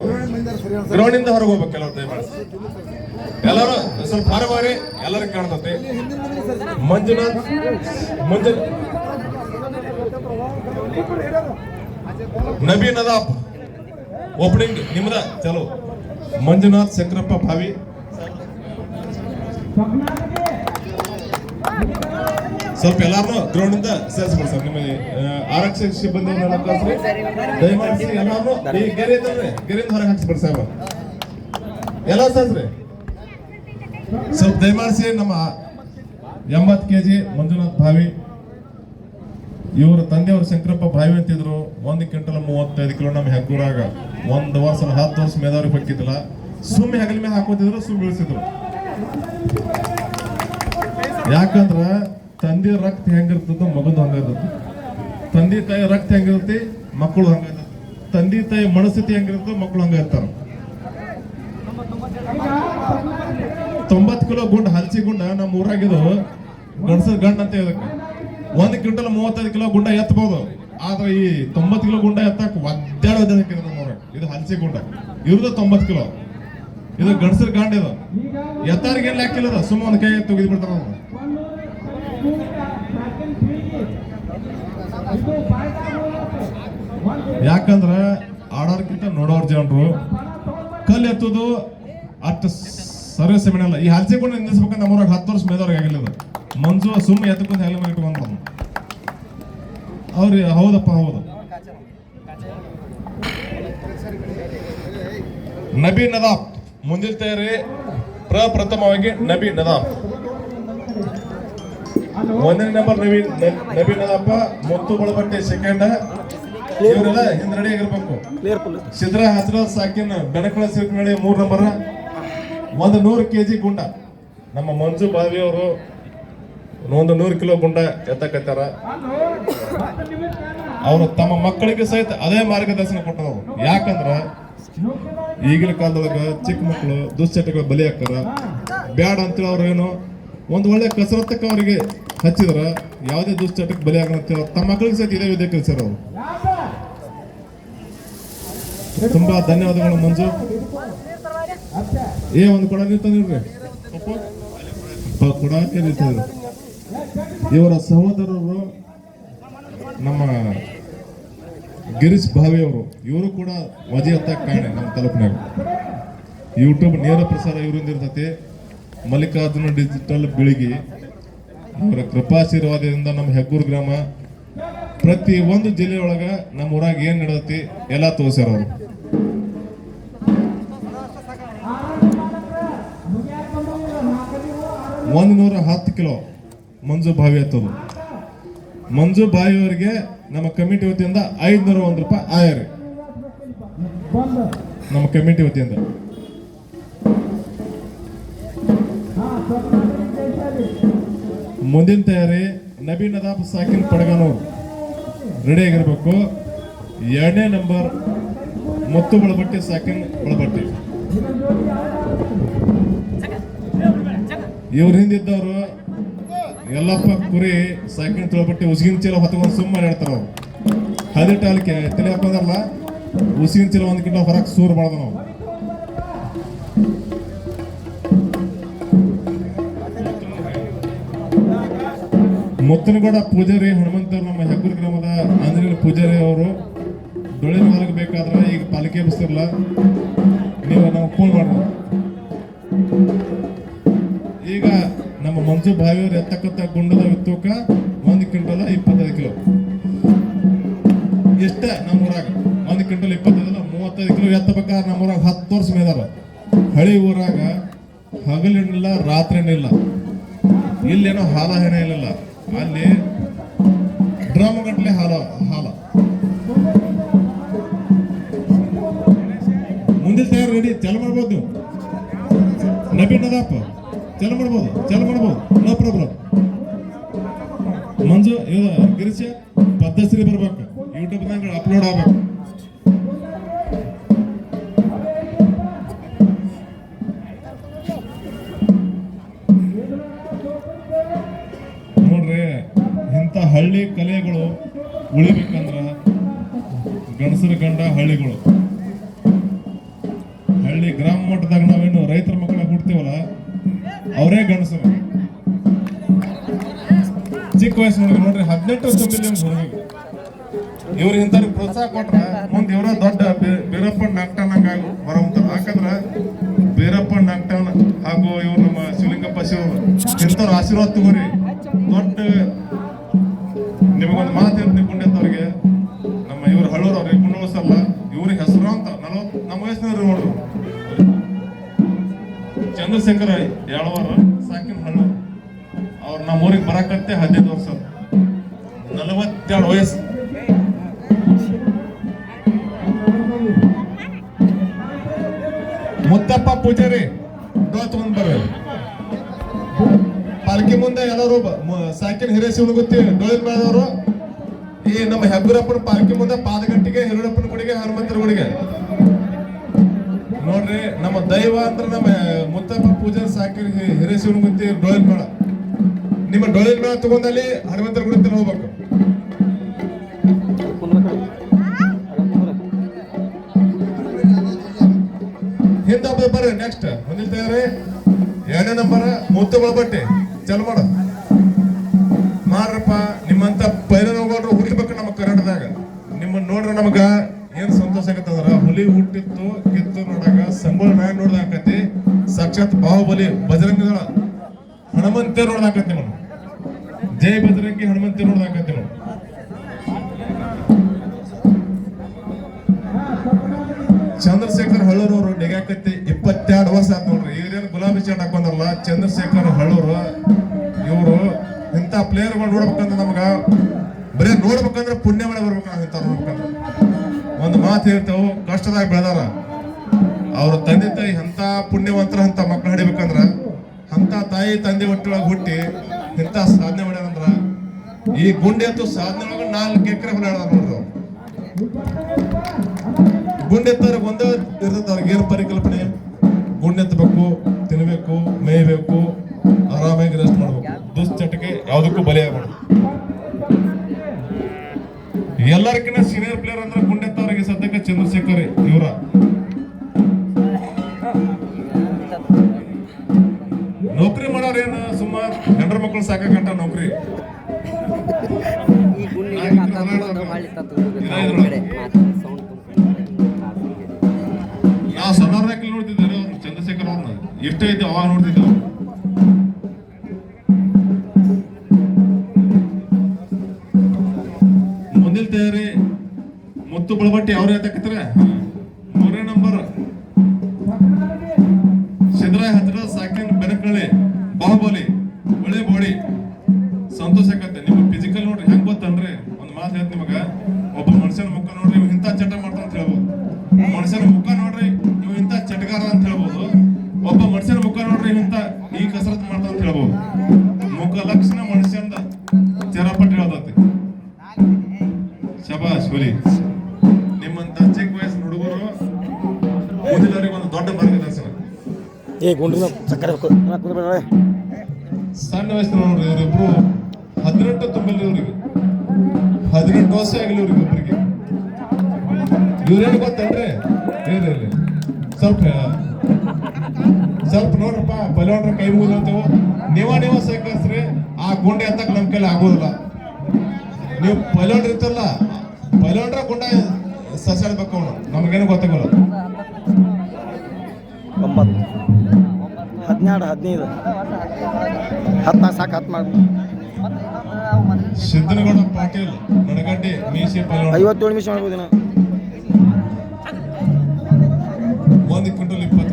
Ground ಇಂದ ಹೊರಗೆ ಹೋಗ್ಬೇಕು ಕೆಲವ್ರು, ದಯಮಾಡಿ. ಎಲ್ಲರೂ ಸ್ವಲ್ಪ ಹೊರಗೆ ಬಾರಿ ಎಲ್ಲರಿಗೂ ಕಾಣ್ತತಿ ಮಂಜುನಾಥ್, ಮಂಜು ನಬೀನ್ ಅದಾಪ್ ಓಪನಿಂಗ್ ನಿಮ್ದ, ಚಲೋ. ಮಂಜುನಾಥ್, ಶಂಕರಪ್ಪ, ಭಾವಿ. ಸ್ವಲ್ಪ ಎಲ್ಲಾರು ಗ್ರೌಂಡ್ ಇಂದ ಸೇರಿಸ್ಬೋದು ಸರ್. ನಿಮ್ಮ ಆ, ಆರಕ್ಷಕ ಸಿಬ್ಬಂದಿ ಕಳ್ಸ್ರಿ ದಯಮಾಡಿಸಿ ಎಲ್ಲಾರು ಈ ಗೆರೆ ಇದ್ದಲ್ರಿ ಗೆರೆಯಿಂದ ಹೊರಗೆ ಹಾಕ್ಸ್ಬಿಡಿ ಸಾಹೇಬ ಎಲ್ಲ ಸೇರಿಸ್ರಿ. ಸ್ವಲ್ಪ ದಯಮಾಡಿಸಿ ನಮ್ಮ ಎಂಬತ್ತು ಕೆ ಜಿ ಮಂಜುನಾಥ್ ಭಾವಿ. ಇವ್ರ ತಂದೆಯವರು ಶಂಕರಪ್ಪ ಭಾವಿ ಅಂತಿದ್ರು ಒಂದು ಕ್ವಿಂಟಲ್ ಮೂವತ್ತೈದು ಕಿಲೋ ನಮ್ಮ ಹೆಗ್ಗೂರಾಗ ಒಂದು ವರ್ಷ ಹತ್ತು ವರ್ಷ ಮೇಧಾವ್ರಿಗೆ ಹೊಕ್ಕಿದ್ದಿಲ್ಲ. ಸುಮ್ಮನೆ ಹೆಗಲ ಮೇಲೆ ಹಾಕೋತಿದ್ರು ಸುಮ್ಮ ಬೀಳಿಸಿದ್ರು. ಯಾಕಂದ್ರ ತಂದೆ ರಕ್ತ ಹೆಂಗಿರ್ತದ, ಮಗದು ಹಂಗಿರ್ತದ. ತಂದೆ ತಾಯಿ ರಕ್ತ ಹೆಂಗಿರುತ್ತೆ, ಮಕ್ಕಳು ಹಂಗಿರ್ತದ ತಂದೆ ತಾಯಿ ಮನಸ್ಥಿತಿ ಹೆಂಗಿರ್ತದ, ಮಕ್ಕಳು ಹಂಗ ಇರ್ತಾರ. ತೊಂಬತ್ ಕಿಲೋ ಗುಂಡ, ಹಲಸಿ ಗುಂಡ ನಮ್ಮ ಊರಾಗಿದು ಗಂಡಸದ ಗಂಡ ಅಂತ ಹೇಳಕ್ಕೆ ಒಂದ್ ಕ್ವಿಂಟಲ್ ಮೂವತ್ತೈದು ಕಿಲೋ ಗುಂಡ ಎತ್ತಬಹುದು ಆದ್ರೆ ಈ ತೊಂಬತ್ ಕಿಲೋ ಗುಂಡ ಎತ್ತಕ್ ನಮ್ಮ ಊರಾಗ ಇದು ಹಲಸಿ ಗುಂಡ. ಇವ್ರದ್ದು ತೊಂಬತ್ ಕಿಲೋ. ಇದು ಗಂಡಸರ ಗಂಡ ಇದು. ಎತ್ತಾರಿಗೆ ಏನ್ ಲೆಕ್ಕಿಲ್ಲದ ಸುಮ್ಮನೆ ಕೈ ತೆಗೆದು ಬಿಡ್ತಾರ ಯಾಕಂದ್ರ ಆಡೋರ್ಕಿಂತ ನೋಡೋರ್ ಜನರು ಕಲ್ಲು ಎತ್ತುದು ಅಷ್ಟು ಸರ್ವಿಸ್ ಮೇಲೆ ಈ ಹಲ್ಸಿಕೊಂಡು ನಿಂದಿಸ್ಬೇಕಂತ ನಮ್ಮೂರಾಗ ಹತ್ತು ವರ್ಷ ಮೇದವ್ರಿಗೆ ಆಗಿಲ್ಲ. ಮಂಜು ಸುಮ್ಮ ಎತ್ತಕೊಂಡು ಹೆಲ್ಮೆಟ್ ಮೇಲೆ ಇಟ್ಕೊಂಡು ಅವ್ರಿ ಹೌದಪ್ಪ, ಹೌದು. ನಬಿ ನದಾಫ್ ಮುಂದಿನ ತಯಾರಿ ಪ್ರಪ್ರಥಮವಾಗಿ ನಬಿ ನದಾಫ್ ಒಂದನೇ ನಂಬರ್ ನವೀನ್ ನವೀನ್ ಅದಪ್ಪ ಮುತ್ತು ಬಳಬಟ್ಟೆ ಸೆಕೆಂಡ್ ಇವರೆಲ್ಲ ಹಿಂದ್ರಡಿ ಆಗಿರ್ಬೇಕು. ಸಿದ್ರ ಹತ್ರ ಸಾಕಿನ ಬೆಣಕಳ ಸಿರ್ಕನಳ್ಳಿ ಮೂರ್ ನಂಬರ್ ಒಂದು ನೂರು ಕೆಜಿ ಗುಂಡ. ನಮ್ಮ ಮಂಜು ಬಾವಿ ಅವರು ಒಂದು ನೂರು ಕಿಲೋ ಗುಂಡ ಎತ್ತಕತ್ತಾರ. ಅವರು ತಮ್ಮ ಮಕ್ಕಳಿಗೆ ಸಹಿತ ಅದೇ ಮಾರ್ಗದರ್ಶನ ಕೊಟ್ಟರು. ಯಾಕಂದ್ರ ಈಗಿನ ಕಾಲದೊಳಗ ಚಿಕ್ಕ ಮಕ್ಕಳು ದುಶ್ಚಟಗಳು ಬಲಿ ಹಾಕ್ತಾರ. ಬ್ಯಾಡ ಅಂತೇಳಿ ಅವ್ರು ಏನು ಒಂದು ಒಳ್ಳೆ ಕಸರತ್ತಕ್ಕೆ ಅವರಿಗೆ ಹಚ್ಚಿದ್ರೆ, ಯಾವುದೇ ದುಶ್ಚಟಕ್ಕೆ ಬಲಿಯಾಗಂತ ತಮ್ಮ ಮಕ್ಕಳಿಗೆ ಸಹ ಇದೇ ವಿದ್ಯೆ ಕಲಿಸ್ಯಾರ ಅವರು. ತುಂಬಾ ಧನ್ಯವಾದಗಳು ಮಂಜು. ಏ, ಒಂದು ಕೊಡ ನಿಂತಂದ್ರಿ ಕೊಡ ನಿಂತಿದ್ರು ಇವರ ಸಹೋದರರು ನಮ್ಮ ಗಿರೀಶ್ ಭಾವಿ ಅವರು ಇವರು ಕೂಡ ವಜೆ ಅಂತ ಕಾಣೆ ನಮ್ಮ ತಲುಪಿನಾಗ. ಯೂಟ್ಯೂಬ್ ನೇರ ಪ್ರಸಾರ ಇವರಿಂದ ಇರ್ತೈತಿ. ಮಲ್ಲಿಕಾರ್ಜುನ ಡಿಜಿಟಲ್ ಬೆಳಿಗ್ಗೆ ಅವರ ಕೃಪಾಶೀರ್ವಾದದಿಂದ ನಮ್ಮ ಹೆಗ್ಗೂರು ಗ್ರಾಮ ಪ್ರತಿ ಒಂದು ಜಿಲ್ಲೆಯೊಳಗ ನಮ್ಮ ಊರಾಗ ಏನ್ ನಡೆದತಿ ಎಲ್ಲ ತೋರಿಸ್ಯಾರ ಅವರು. ಒಂದು ನೂರ ಹತ್ತು ಕಿಲೋ ಮಂಜು ಬಾವಿ ಎತ್ತದು ಮಂಜು ಬಾವಿಯವರಿಗೆ ನಮ್ಮ ಕಮಿಟಿ ವತಿಯಿಂದ ಐದ್ನೂರ ಒಂದು ರೂಪಾಯಿ ಆಯ್ರಿ. ನಮ್ಮ ಕಮಿಟಿ ವತಿಯಿಂದ. ಮುಂದಿನ ತಯಾರಿ ನಬೀನ್ ಅದಾಬ್ ಸಾಕಿನ್ ಪಡಗನವ್ರು ರೆಡಿ ಆಗಿರ್ಬೇಕು. ಎರಡನೇ ನಂಬರ್ ಮುತ್ತು ಬಳಬಟ್ಟಿ, ಸಾಕಿನ್ ಬಳಬಟ್ಟಿ. ಇವ್ರ ಹಿಂದಿದ್ದವರು ಎಲ್ಲಪ್ಪ ಕುರಿ, ಸಾಕಿನ ತೊಳಬಟ್ಟಿ, ಉಸಿಗಿನ ಚೀಲ ಹೊತ್ಕೊಂಡು ಸುಮ್ಮನೆ ಹೇಳ್ತಾರ ಅವ್ರು. ಹದಿನೆಟ್ಟು ಅಲ್ಲಿಗೆ ತಲೆ ಹಾಕೋದಲ್ಲ ಉಸಿಗಿನ ಚೀಲ ಒಂದ್ ಕಿಂಟ ಹೊರಗೆ ಸೂರ್ ಮಾಡ್ದ ನಾವು ಮುತ್ತನಗೌಡ ಪೂಜಾರಿ ಹನುಮಂತವ್ರು ನಮ್ಮ ಹೆಗ್ಗೂರು ಗ್ರಾಮದ ಆಂಜನೇಯ ಪೂಜಾರಿ ಅವರು. ಬೆಳೆ ಹೊರಗೆ ಬೇಕಾದ್ರೆ ಈಗ ಪಾಲಿಕೆ ಬಸ್ತಿರಲ್ಲ ನೀವು ನಾವು ಫೋನ್ ಮಾಡೋಣ ಈಗ ನಮ್ಮ ಮಂಜು ಬಾವಿಯವರು ಎತ್ತಕ್ಕಂಥ ಗುಂಡದ ತೂಕ ಒಂದು ಕ್ವಿಂಟಲ್ ಇಪ್ಪತ್ತೈದು ಕಿಲೋ. ಇಷ್ಟ ನಮ್ಮ ಊರಾಗ ಒಂದು ಕ್ವಿಂಟಲ್ ಇಪ್ಪತ್ತೈದಲ್ಲ ಮೂವತ್ತೈದು ಕಿಲೋ ಎತ್ತಬೇಕಾದ್ರೆ ನಮ್ಮ ಊರಾಗ ಹತ್ತು ವರ್ಷ ಮೇದಾರ. ಹಳಿ ಊರಾಗ ಹಗಲಿನಿಲ್ಲ, ರಾತ್ರಿನಿಲ್ಲ. ಇಲ್ಲೇನೋ ಹಾಲ ಹೆಣ ಇರಲಿಲ್ಲ ಅಲ್ಲಿ ಡ್ರಮ್ ಗಟ್ಟಲೆ ಹಾಲ ಹಾಲ. ಮುಂದೆ ತಯಾರು ರೆಡಿ ಚಾಲು ಮಾಡ್ಬೋದು ನೀವು. ನಬೀನ್ ನದಾಪ್. ಚಾಲು ಮಾಡ್ಬೋದು ಚಾಲು ಮಾಡ್ಬೋದು. ನೋ ಪ್ರಾಬ್ಲಮ್ ಮಂಜು ಇದು ಗಿರೀಶ, ಪದ್ಧಶ್ರೀ ಬರ್ಬೇಕು. ಯೂಟ್ಯೂಬ್ನಾಗ ಅಪ್ಲೋಡ್ ಆಗ್ಬೇಕು. ಕಲೆಗಳು ಉಳಿಬೇಕಂದ್ರೆ ಗಂಡಸರ ಗಂಡ ಹಳ್ಳಿಗಳು. ಹಳ್ಳಿ ಗ್ರಾಮ ಮಟ್ಟದಾಗ ನಾವೇನು ರೈತರ ಮಕ್ಕಳ ಹುಡ್ತೀವಲ್ಲ, ಅವರೇ ಗಂಡಸರು ಚಿಕ್ಕ ವಯಸ್ಸಿನೊಳಗೆ ನೋಡ್ರಿ, ಹದಿನೆಂಟು ವರ್ಷ ಹುಡುಗಿಗೆ ಇವ್ರು ಇಂಥವ್ರಿಗೆ ಪ್ರೋತ್ಸಾಹ ಕೊಟ್ರೆ ಮುಂದೆ ಇವರ ದೊಡ್ಡ ಬೀರಪ್ಪ ನಾಗ್ಟನ್ ಹಂಗ ಬರೋಂತ ಯಾಕಂದ್ರ ಬೀರಪ್ಪ ನಾಗ್ಟನ್ ಹಾಗೂ ಇವ್ರು ನಮ್ಮ ಶಿವಲಿಂಗಪ್ಪ ಶಿವ ಇಂಥವ್ರ ಆಶೀರ್ವಾದ ತಗೋರಿ. ದೊಡ್ಡ ಚಂದ್ರಶೇಖರ ಯಾಳವರ? ಸಾಕಿನ ಹಳ್ಳ. ಅವ್ರು ನಮ್ಮ ಊರಿಗೆ ಬರಕತ್ತೆ ಹದಿನೈದು ವರ್ಷ ನಲವತ್ತೆರಡು ವಯಸ್ಸು. ಮುತ್ತಪ್ಪ ಪೂಜಾರಿ ತಗೊಂಡ್ ಬರ್ರಿ. ಪಾಲ್ಕಿ ಮುಂದೆ ಎಲ್ಲರೂ ಸಾಕಿನ ಹಿರೇಶಿವನ ಗೊತ್ತಿ, ಡೋಳಿನ ಮೇಳದವರು. ಈ ನಮ್ಮ ಹೆಬ್ಬರಪ್ಪನ ಪಾಲ್ಕಿ ಮುಂದೆ ಪಾದಗಟ್ಟಿಗೆ ಹಿರುಡಪ್ಪನ ಗುಡಿಗೆ ಹನುಮಂತರ ಗುಡಿಗೆ. ನೋಡ್ರಿ, ನಮ್ಮ ದೈವ ಅಂದ್ರೆ ನಮ್ಮ ಮುತ್ತಪ್ಪ ಪೂಜೆ ಸಾಕಿರಿ ಹಿರೇಶ್ವರ ಗುಂತಿ ಡೊಳಿನ ಮೇಳ. ನಿಮ್ಮ ಡೊಳಿನ ಮೇಳ ತಗೊಂಡಲ್ಲಿ ಹನುಮಂತರ ಗುಡಿ ತನ ಹೋಗ್ಬೇಕು. ಬರ್ರಿ ನೆಕ್ಸ್ಟ್ ತಯಾರಿ ಎರಡನೇ ನಂಬರ್ ಮುತ್ತು ಬಳಬಟ್ಟೆ ಚಲ್ ಮಾಡ. ಮಾಡ್ರಪ್ಪ ಹನುಮಂತೆ ರೋಡ್ ಹಾಕತ್ತೆ ನೋಡು. ಜೈ ಬಜರಂಗಿ ಹನುಮಂತೆ ಹಾಕತ್ತೆ ನೋಡು. ಚಂದ್ರಶೇಖರ್ ಹಳ್ಳೂರವರು ನೆಗಾಕತ್ತಿ ಇಪ್ಪತ್ತೆರಡು ವರ್ಷ ಆಯ್ತು ನೋಡ್ರಿ. ಇವ್ರೇನು ಗುಲಾಬಿ ಚಾಟ್ ಹಾಕೊಂಡಲ್ಲ ಚಂದ್ರಶೇಖರ್ ಹಳ್ಳೂರು. ಇವರು ಇಂಥ ಪ್ಲೇಯರ್ಗಳು ನೋಡ್ಬೇಕಂದ್ರೆ ನಮಗ ಬರೀ ನೋಡ್ಬೇಕಂದ್ರೆ ಪುಣ್ಯ ಮಳೆ ಬರ್ಬೇಕಂತ ನೋಡ್ಬೇಕಂದ್ರೆ ಒಂದು ಮಾತು ಹೇಳ್ತೇವೆ, ಕಷ್ಟದಾಗ ಬೆಳೆದಾರ. ಅವ್ರ ತಂದೆ ತಾಯಿ ಎಂಥ ಪುಣ್ಯವಂತರ ಅಂತ ಮಕ್ಕಳು ಹಿಡಿಬೇಕಂದ್ರ ಅಂತ ತಾಯಿ ತಂದೆ ಒಟ್ಟೊಳಗೆ ಹುಟ್ಟಿ ಇಂಥ ಸಾಧನೆ ಮಾಡ್ಯಾರಂದ್ರ ಈ ಗುಂಡಿ ಅಂತ ಸಾಧನೆ ಒಳಗೆ ನಾಲ್ಕು ಎಕರೆ ನೋಡ್ರು. ಗುಂಡೆ ಎತ್ತವ್ರಿಗೆ ಒಂದೇ ಇರ್ತದೆ ಅವ್ರಿಗೆ, ಏನು ಪರಿಕಲ್ಪನೆ? ಗುಂಡೆತ್ತಬೇಕು ತಿನ್ಬೇಕು, ಮೇಯ್ಬೇಕು, ಆರಾಮಾಗಿ ರೆಸ್ಟ್ ಮಾಡ್ಬೇಕು. ದುಶ್ಚಟಕ್ಕೆ ಯಾವುದಕ್ಕೂ ಬಲಿಯಾಗಬಾರ್ದು ಎಲ್ಲರಿಗಿಂತ ಸೀನಿಯರ್ ಪ್ಲೇಯರ್ ಅಂದ್ರೆ ಗುಂಡೆತ್ತವರಿಗೆ ಸದ್ಯಕ್ಕೆ ಚಂದ್ರಶೇಖರ್ ಇವರ. ನೌಕರಿ ಮಾಡೋರೇನು ಸುಮ್ಮ ಹೆಂಡ್ರ ಮಕ್ಕಳು ಸಾಕಂಟ ನೌಕರಿ? ನಾವು ಸಣ್ಣವ್ರಕ್ಕೆ ನೋಡ್ತಿದ್ದಾರೆ ಅವ್ರು ಚಂದ್ರಶೇಖರ್ ಅವ್ರನ್ನ ಎಷ್ಟೇ ಐತೆ ಅವಾಗ ನೋಡ್ತಿದ್ದೆವು ಮುಂದಿನ ತಯಾರಿ ಮುತ್ತು ಬಳಬಟ್ಟಿ ಅವ್ರ ಎತ್ತಕತ್ತರ ಸಂತೋಷ ನಿಮ್ಗೆ ನಿಮ್ಮ ಫಿಸಿಕಲ್ ನೋಡ್ರಿ ಹೆಂಗ್ ಗೊತ್ತನ್ರಿ? ಒಂದ್ ಮಾತು ಹೇಳ್ತ ನಿಮಗ. ಒಬ್ಬ ಮನುಷ್ಯನ ಮುಖ ನೋಡ್ರಿ ಇವ್ ಇಂಥ ಚಟ ಮಾಡ್ತಾನ ಅಂತ ಹೇಳ್ಬೋದು. ಮನುಷ್ಯನ ಮುಖ ನೋಡ್ರಿ ನೀವು ಇಂಥ ಚಟಗಾರ ಅಂತ ಹೇಳ್ಬೋದು. ಒಬ್ಬ ಮನುಷ್ಯನ ಮುಖ ನೋಡ್ರಿ ಇವ್ ಇಂಥ ಈ ಕಸರತ್ ಮಾಡ್ತಾ ಅಂತ ಹೇಳ್ಬೋದು. ಮುಖ ಲಕ್ಷಣ ಮನುಷ್ಯನ ಚರಪಟ್ಟು ಹೇಳದತ್ತಿ ಶಬಾಷ್ ಹುಲಿ. ನಿಮ್ಮಂತ ಚಿಕ್ಕ ವಯಸ್ಸಿನ ಹುಡುಗರು ಮುಂದಿನವ್ರಿಗೆ ಒಂದು ದೊಡ್ಡ ಮಾರ್ಗದರ್ಶನ ಏ ಗುಂಡಿನ ಸಕ್ಕರೆ ಸಣ್ಣ ವಯಸ್ಸಿನ ನೋಡ್ರಿ ಇವರಿಬ್ರು ಹದಿನೆಂಟು ತುಂಬಲಿ ಇವ್ರಿಗೆ ಹದಿನೆಂಟು ವರ್ಷ ಆಗಲಿ ಇವ್ರಿಗೆ ಒಬ್ಬರಿಗೆ ಇವ್ರೇನು ಗೊತ್ತೇನ್ರಿ? ಏನಿಲ್ಲ ಸ್ವಲ್ಪ ಸ್ವಲ್ಪ ನೋಡ್ರಪ್ಪ ಬಲವಂಡ್ರ ಕೈ ಮುಗಿದಂತೇವು ನೀವ ನೀವ ಸಹಕರಿಸ್ರಿ ಆ ಗುಂಡೆ ಎತ್ತಕ್ಕೆ ನಮ್ ಕೈಲಿ ಆಗೋದಿಲ್ಲ. ನೀವು ಪೈಲೋಂಡ್ರ ಇರ್ತಲ್ಲ ಪೈಲೋಂಡ್ರ ಗುಂಡ ಸಸಾಡ್ಬೇಕು ಅವನು. ನಮ್ಗೇನು ಗೊತ್ತಾಗಲ್ಲ. ಹದಿನೆರಡು ಹದಿನೈದು. ಹತ್ತು ಸಾಕು ಹತ್ತು ಮಾಡಿ. ಸಿದ್ದನಗೌಡ ಪಾಟೀಲ್ ನಡಗಡ್ಡಿ ಮೀಸೆ ಐವತ್ತೇಳು ನಿಮಿಷ ಮಾಡ್ಬೋದೇನ ಒಂದು ಕ್ವಿಂಟಲ್ ಇಪ್ಪತ್ತು.